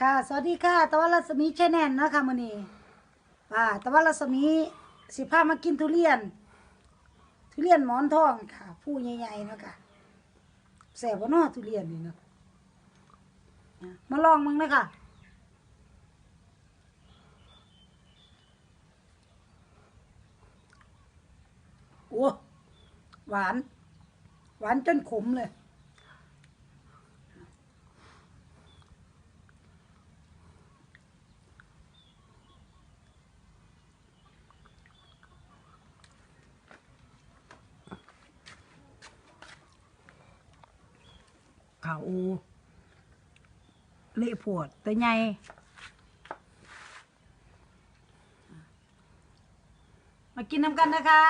ค่ะ สวัสดีค่ะ ตะวันรัศมีแชนแนลนะคะมื้อนี้อ่าตะวันรัศมีสิพามากินทุเรียน ทุเรียนหมอนทองค่ะ ผู้ใหญ่ๆเนาะค่ะแซ่บบ่เนาะทุเรียนนี่เนาะอะมาลองมึงนะค่ะโอ้หวาน หวานจนขมเลย เขาเละปวดแต่ใหญ่มากินน้ำกันนะคะ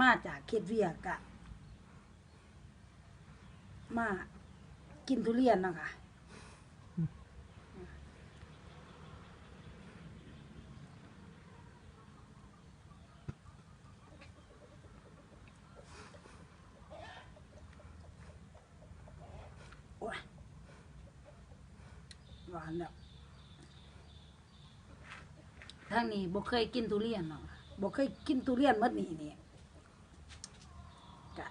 มาจากเขตเวียกะ มากินทุเรียนนะคะโอ้ย หวานแล้วทางนี้บ่เคยกินทุเรียนเนาะบ่เคยกินทุเรียนหมดนี่นี่กะ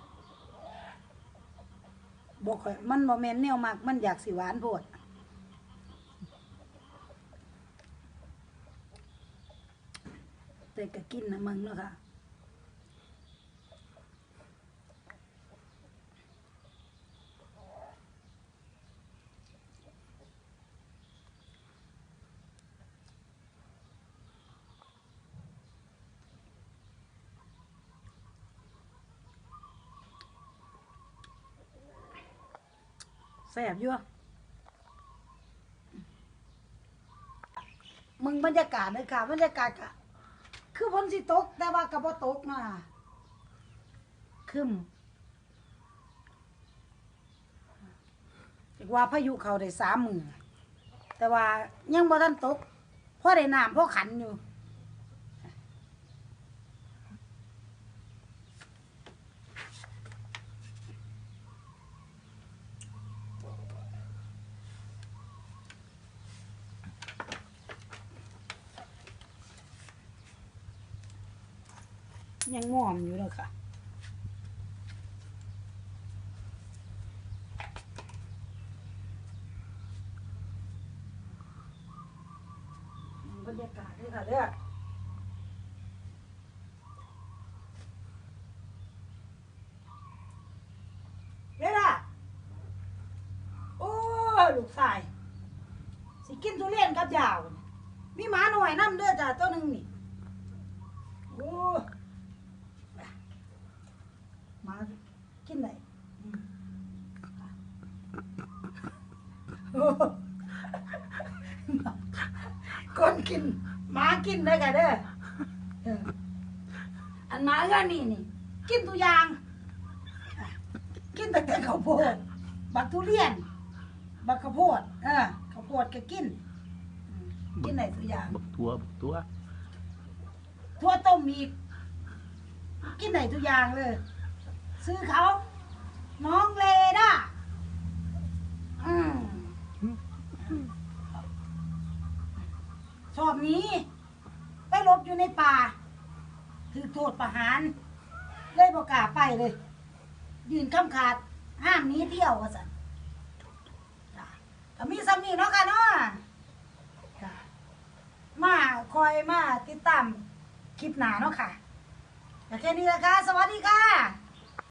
บ่ค่อยมันบ่แม่นแนวมักมันอยากสิหวานโพดแต่ก็กินนะมึงเนาะค่ะ แสบอยู่อะมึงบรรยากาศเลยค่ะบรรยากาศกะคือฝนสิตก แต่ว่ากับบ่ตกนะครึมอีกว่าพายุเขาได้สามมือแต่ว่ายังบ่ทันตกเพราะได้น้ำเพราะขันอยู่ ยังง่อมอยู่เลยค่ะ บรรยากาศด้วยค่ะเด้อเด้อล่ะโอ้ลูกชาย สิกินทุเรียนกับยาว มีมีหมาหน่อยน้ำเด้อจ้าตัวหนึ่งนี่ โอ้หมากินไหนอืมโอ้ คนกินหมากินได้กันเด้อเอออันหมาก็นี่นี่ กินตัวอย่าง กินแต่แต่ข้าวโพดบักทุเรียน บักข้าวโพดเออข้าวโพดก็กินอืมกินไหนตัวอย่าง บักตัวบักตัวทั่วต้มอีก กินไหนทุกอย่างเลย ซื้อเขา น้องเลด้าอืม ชอบหนี้ ไปหลบอยู่ในป่า ถือโทษประหาร เลยบอกกล้าไปเลย ยืนคำขาด ห้ามหนี้เที่ยวว่าสันจ้ะก็มีซ้ำนี่เนาะค่ะเนาะจ้ะมาคอยมาติดตามคลิปหนาเนาะค่ะแต่แค่นี้ละค่ะ สวัสดีค่ะ